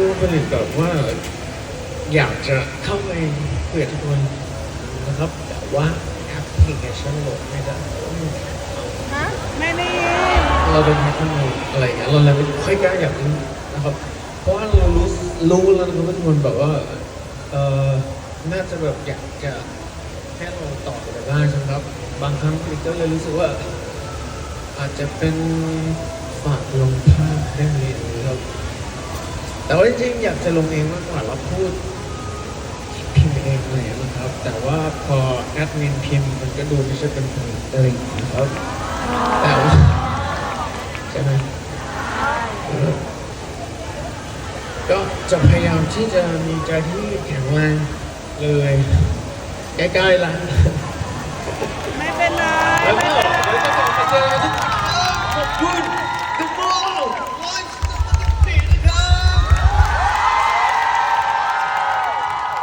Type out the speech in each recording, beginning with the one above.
คือผลิตแบบว่า อยากจะเข้าไปคุยกับทุกคนนะครับแต่ว่าแอปพลิเคชันโหลดไม่ได้ฮะไม่ได้ยินเราเป็นแฮกเกอร์อะไรอย่างเงี้ยเราเลยไม่ค่อยกล้าอยากรู้นะครับ เพราะว่าเรารู้รู้แล้วนะครับว่าทุกคนแบบว่าเออน่าจะแบบอยากจะให้เราตอบอะไรบ้างใช่ไหมครับ บางครั้งผลิตก็เลยรู้สึกว่า อาจจะเป็นฝากลงภาพได้ไหมครับ แต่ว่าจริงๆอยากจะลงเองมากกว่าเราพูดพิมพ์เองเลยนะครับ แต่ว่าพอแอดมินพิมพ์มันก็ดูไม่ใช่เป็นผลิตอะไรอย่างเงี้ยครับแต่ว่าใช่ไหมเออก็จะพยายามที่จะมีใจที่แข็งแรงเลยใกล้ๆแล้วไม่เป็นไรแล้วก็เดี๋ยวจะกลับมาเจอกันทุกขอบคุณ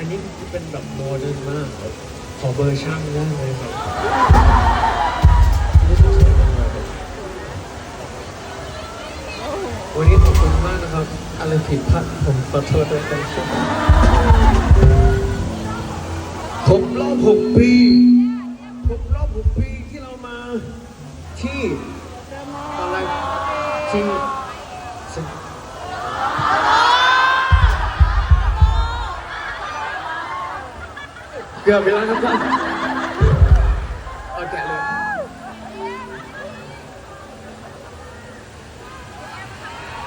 อันนี้เป็นแบบโมเดิร์นมากครับขอเบอร์ช่างได้ไหมครับรู้สึกสวยจังเลยครับวันนี้ขอบคุณมากนะครับ อะไรผิดพลาดผมขอโทษด้วยกันครับผมรอบหกปีผมรอบหกปีที่เรามาที่อะไรที่ กือบไปแล้วนะครับเอาแกะเลย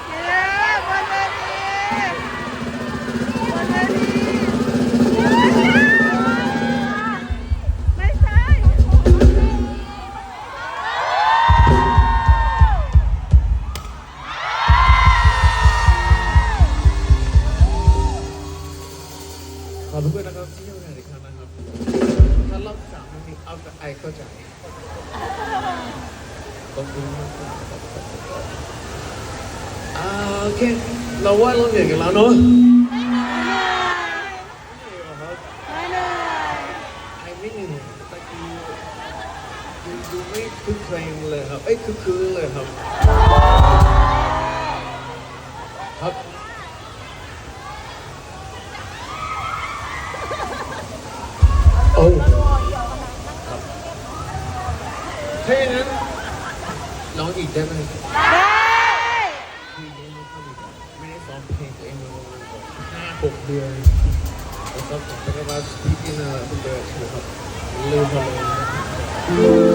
เย้วันนี้วันนี้ไม่ใช่ขอบคุณนะครับที่ให้โอกาส อีกครั้งนะครับถ้ารอบสามมันมีเอาแต่ไอเข้าใจขอบคุณมากครับอ่าโอเค เราว่าเราเหนื่อยกันแล้วเนาะไม่เหนื่อยครับไม่เหนื่อยไอไม่เหนื่อยตะกี้ดูดูไม่คึกเพลงเลยครับ เอ้ยคึกคืนเลยครับ ครับ ถ้าอย่างนั้นร้องอีกได้ไหมได้พี่ยังไม่เข้าอีกไม่ได้ซ้อมเพลงตัวเองมาประมาณห้าหกเดือนแล้วก็ผมก็มาสปีกอินเนอร์เป็นเดือนนะครับลืมไปเลย